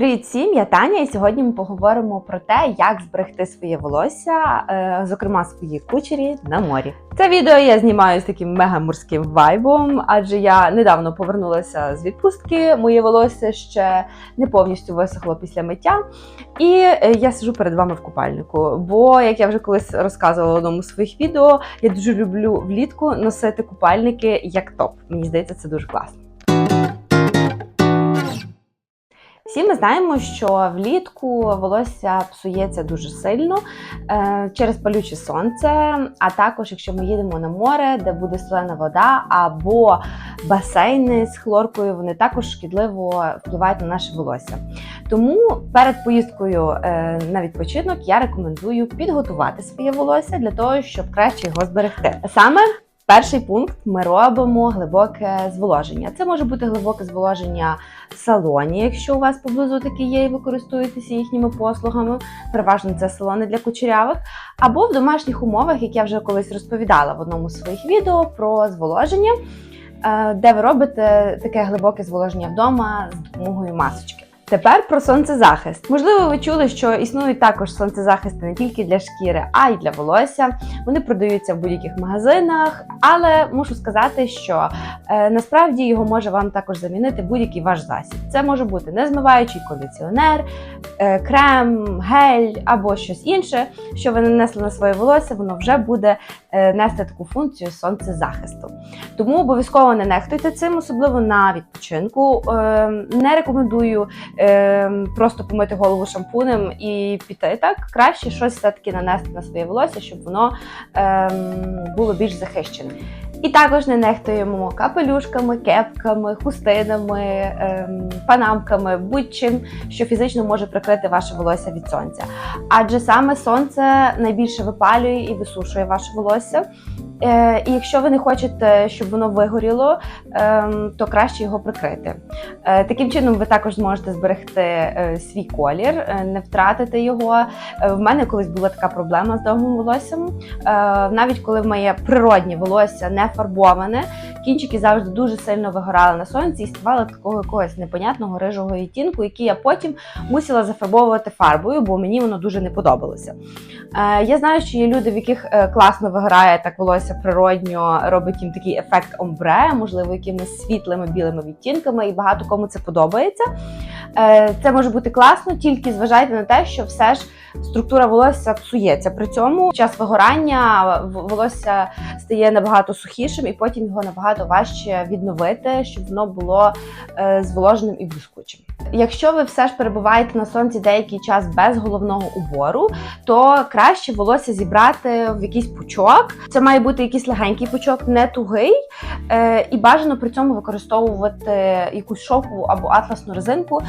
Привіт всім, я Таня, і сьогодні ми поговоримо про те, як зберегти своє волосся, е, зокрема свої кучері на морі. Це відео я знімаю з таким мегаморським вайбом, адже я недавно повернулася з відпустки. Моє волосся ще не повністю висохло після миття. І е, я сижу перед вами в купальнику. Бо, як я вже колись розказувала в одному з своїх відео, я дуже люблю влітку носити купальники як топ. Мені здається, це дуже класно. Всі ми знаємо, що влітку волосся псується дуже сильно е, через палюче сонце, а також якщо ми їдемо на море, де буде солена вода, або басейни з хлоркою, вони також шкідливо впливають на наше волосся. Тому перед поїздкою е, на відпочинок я рекомендую підготувати своє волосся для того, щоб краще його зберегти. Саме Перший пункт ми робимо глибоке зволоження. Це може бути глибоке зволоження в салоні, якщо у вас поблизу такі є, і ви користуєтеся їхніми послугами. Переважно це салони для кучерявих, або в домашніх умовах, як я вже колись розповідала в одному з своїх відео про зволоження, е, де ви робите таке глибоке зволоження вдома з допомогою масочки. Тепер про сонцезахист. Можливо, ви чули, що існують також сонцезахисти не тільки для шкіри, а й для волосся. Вони продаються в будь-яких магазинах, але мушу сказати, що е, насправді його може вам також замінити будь-який ваш засіб. Це може бути незмиваючий кондиціонер, е, крем, гель або щось інше, що ви нанесли на своє волосся, воно вже буде е, нести таку функцію сонцезахисту. Тому обов'язково не нехтуйте цим, особливо на відпочинку. Е, не рекомендую е, просто помити голову шампунем і піти так. Краще щось все-таки нанести на своє волосся, щоб воно е, було більш захищеним. І також не нехтуємо капелюшками, кепками, хустинами, ем, панамками, будь-чим, що фізично може прикрити ваше волосся від сонця. Адже саме сонце найбільше випалює і висушує ваше волосся. Е, і якщо ви не хочете, щоб воно вигоріло, ем, то краще його прикрити. Е, таким чином, ви також зможете зберегти е, свій колір, не втратити його. В мене колись була така проблема з довгим волоссям. Навіть коли в моє природнє волосся не фарбоване, кінчики завжди дуже сильно вигорали на сонці і ставали такого якогось непонятного рижого відтінку, який я потім мусила зафарбовувати фарбою, бо мені воно дуже не подобалося. Е, я знаю, що є люди, в яких е, класно вигорає так волосся природньо, робить їм такий ефект омбре, можливо, якимись світлими білими відтінками, і багато кому це подобається. Е, Це може бути класно, тільки зважайте на те, що все ж структура волосся псується. При цьому час вигорання волосся стає набагато сухішим, і потім його набагато важче відновити, щоб воно було е, зволоженим і блискучим. Якщо ви все ж перебуваєте на сонці деякий час без головного убору, то краще волосся зібрати в якийсь пучок. Це має бути якийсь легенький пучок, не тугий, е, і бажано при цьому використовувати якусь шовкову або атласну резинку,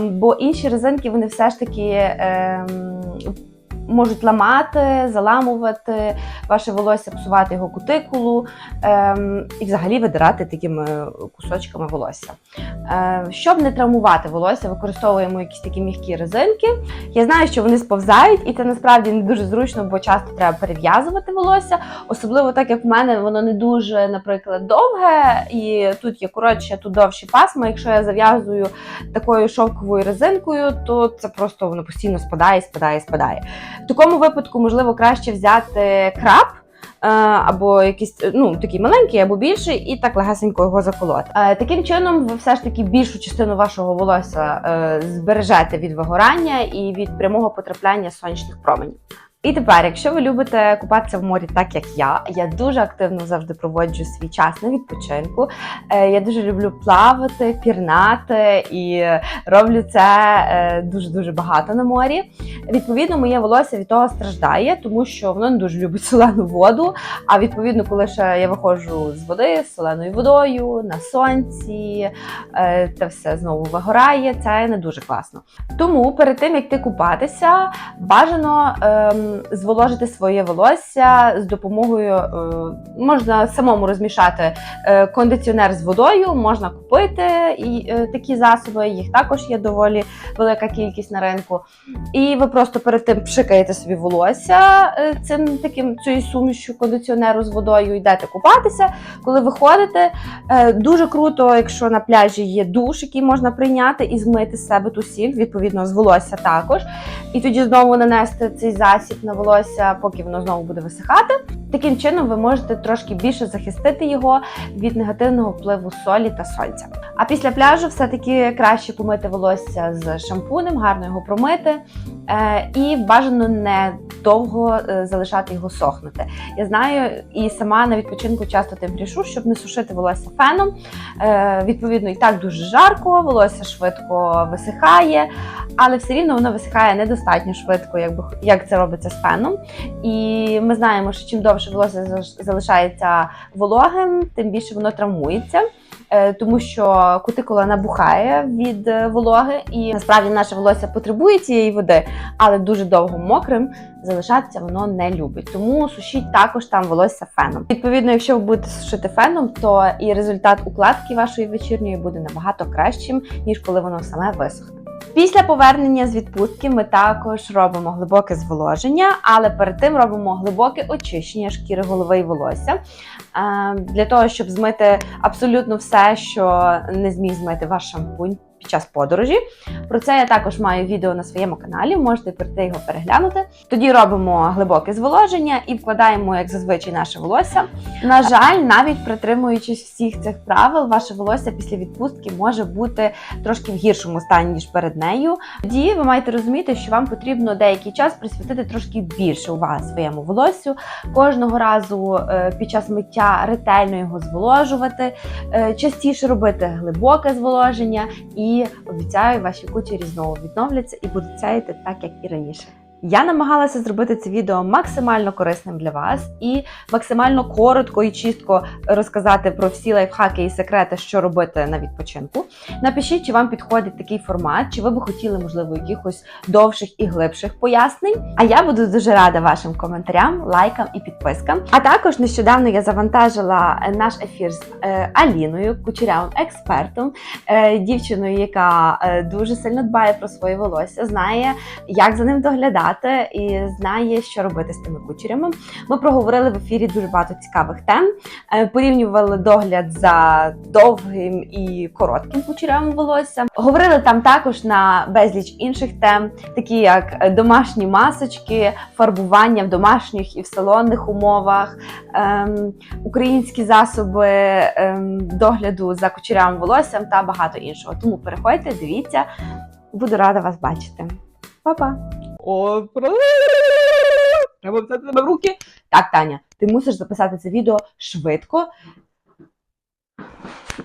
бо інші резинки вони все ж таки. Ем, Можуть ламати, заламувати ваше волосся, псувати його кутикулу ем, і взагалі видирати такими кусочками волосся. Е, щоб не травмувати волосся, використовуємо якісь такі м'які резинки. Я знаю, що вони сповзають, і це насправді не дуже зручно, бо часто треба перев'язувати волосся. Особливо так як в мене воно не дуже, наприклад, довге, і тут є коротше, тут довші пасма. Якщо я зав'язую такою шовковою резинкою, то це просто воно постійно спадає, спадає, спадає. В такому випадку, можливо, краще взяти краб. е, Або якийсь ну такий маленький, або більший, і так легесенько його заколоти. Е, Таким чином, ви все ж таки більшу частину вашого волосся е, збережете від вигорання і від прямого потрапляння сонячних променів. І тепер, якщо ви любите купатися в морі, так як я, я дуже активно завжди проводжу свій час на відпочинку. Е, Я дуже люблю плавати, пірнати і роблю це дуже дуже багато на морі. Відповідно, моє волосся від того страждає, тому що воно не дуже любить солену воду. А відповідно, коли ще я виходжу з води з соленою водою на сонці, це все знову вигорає. Це не дуже класно. Тому перед тим як ти купатися, бажано ем, зволожити своє волосся з допомогою е, можна самому розмішати е, кондиціонер з водою, можна купити і, е, такі засоби, їх також є доволі велика кількість на ринку. І ви просто перед тим пшикаєте собі волосся цим таким цією сумішю кондиціонеру з водою, йдете купатися. Коли виходите, дуже круто, якщо на пляжі є душ, який можна прийняти і змити з себе ту сіль, відповідно, з волосся також. І тоді знову нанести цей засіб на волосся, поки воно знову буде висихати. Таким чином ви можете трошки більше захистити його від негативного впливу солі та сонця. А після пляжу все-таки краще помити волосся з шампунем, гарно його промити е, і бажано не довго е, залишати його сохнути. Я знаю і сама на відпочинку часто тим грішу, щоб не сушити волосся феном. Е, відповідно, і так дуже жарко, волосся швидко висихає, але все рівно воно висихає недостатньо швидко, якби як це робиться з феном. І ми знаємо, що чим довше волосся залишається вологим, тим більше воно травмується. Е, Тому що кутикула набухає від е, вологи, і насправді наше волосся потребує цієї води, але дуже довго мокрим залишатися воно не любить. Тому сушіть також там волосся феном. Відповідно, якщо ви будете сушити феном, то і результат укладки вашої вечірньої буде набагато кращим, ніж коли воно саме висохне. Після повернення з відпустки ми також робимо глибоке зволоження, але перед тим робимо глибоке очищення шкіри голови і волосся. Е, для того, щоб змити абсолютно все, що не зміг змити ваш шампунь під час подорожі. Про це я також маю відео на своєму каналі, можете прийти його переглянути. Тоді робимо глибоке зволоження і вкладаємо, як зазвичай, наше волосся. На жаль, навіть притримуючись всіх цих правил, ваше волосся після відпустки може бути трошки в гіршому стані, ніж перед нею. Тоді ви маєте розуміти, що вам потрібно деякий час присвятити трошки більше уваги своєму волоссю, кожного разу е, під час миття ретельно його зволожувати, е, частіше робити глибоке зволоження, і обіцяю, ваші кучері знову відновляться і будуть сяяти так, як і раніше. Я намагалася зробити це відео максимально корисним для вас і максимально коротко і чітко розказати про всі лайфхаки і секрети, що робити на відпочинку. Напишіть, чи вам підходить такий формат, чи ви би хотіли, можливо, якихось довших і глибших пояснень. А я буду дуже рада вашим коментарям, лайкам і підпискам. А також нещодавно я завантажила наш ефір з е, Аліною, кучерявим експертом, е, дівчиною, яка е, дуже сильно дбає про своє волосся, знає, як за ним доглядати і знає, що робити з тими кучерями. Ми проговорили в ефірі дуже багато цікавих тем, е, порівнювали догляд за довгим і коротким кучерявим волоссям. Говорили там також на безліч інших тем, такі як е, домашні масочки, фарбування в домашніх і в салонних умовах, ем, українські засоби ем, догляду за кучерявим волоссям та багато іншого. Тому переходьте, дивіться, буду рада вас бачити. Па-па! Треба взяти тебе в руки. Так, Таня, ти мусиш записати це відео швидко,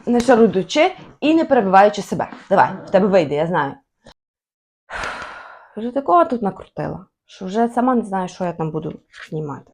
не шарудучи і не перебиваючи себе. Давай, в тебе вийде, я знаю. Вже такого тут накрутила, що вже сама не знаю, що я там буду знімати.